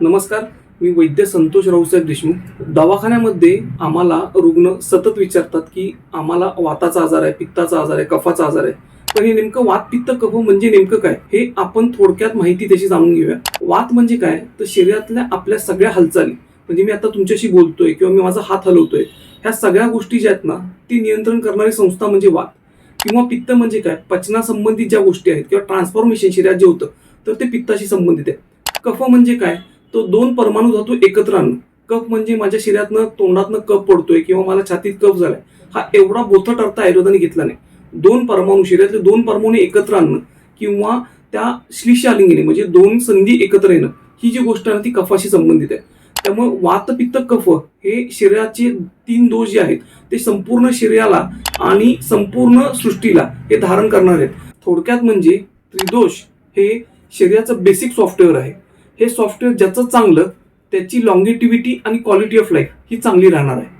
नमस्कार मी वैद्य संतोष राऊसाहेब देशमुख. दवाखान्यामध्ये आम्हाला रुग्ण सतत विचारतात की आम्हाला वाताचा आजार आहे पित्ताचा आजार आहे कफाचा आजार आहे. पण हे नेमकं वात पित्त कफ म्हणजे नेमकं काय? हे आपण थोडक्यात माहिती त्याची जाणून घेऊया. वात म्हणजे काय? तर शरीरातल्या आपल्या सगळ्या हालचाली. म्हणजे मी आता तुमच्याशी बोलतोय किंवा मी माझा हात हलवतोय. ह्या सगळ्या गोष्टी ज्या आहेत ना ती नियंत्रण करणारी संस्था म्हणजे वात. किंवा पित्त म्हणजे काय? पचनासंबंधित ज्या गोष्टी आहेत किंवा ट्रान्सफॉर्मेशन शरीरात जे होतं तर ते पित्ताशी संबंधित आहे. कफ म्हणजे काय? तो दोन परमाणू धातू एकत्र आणणं कप म्हणजे माझ्या शरीरातनं तोंडातनं कप पडतोय किंवा मला छातीत कफ झालाय. हा एवढा बोथट अर्थ आयुर्वेदाने घेतला नाही. दोन परमाणू शरीरातले दोन परमाणू एकत्र आणणं किंवा त्या श्लिशालिंगीने म्हणजे दोन संधी एकत्र येणं ही जी गोष्ट आहे ती कफाशी संबंधित आहे. त्यामुळे वात पित्त कफ हे शरीराचे तीन दोष जे आहेत ते संपूर्ण शरीराला आणि संपूर्ण सृष्टीला हे धारण करणार आहेत. थोडक्यात म्हणजे त्रिदोष हे शरीराचं बेसिक सॉफ्टवेअर आहे. हे सॉफ्टवेअर ज्याचं चांगलं त्याची लॉंगेटिव्हिटी आणि क्वालिटी ऑफ लाईफ ही चांगली राहणार आहे.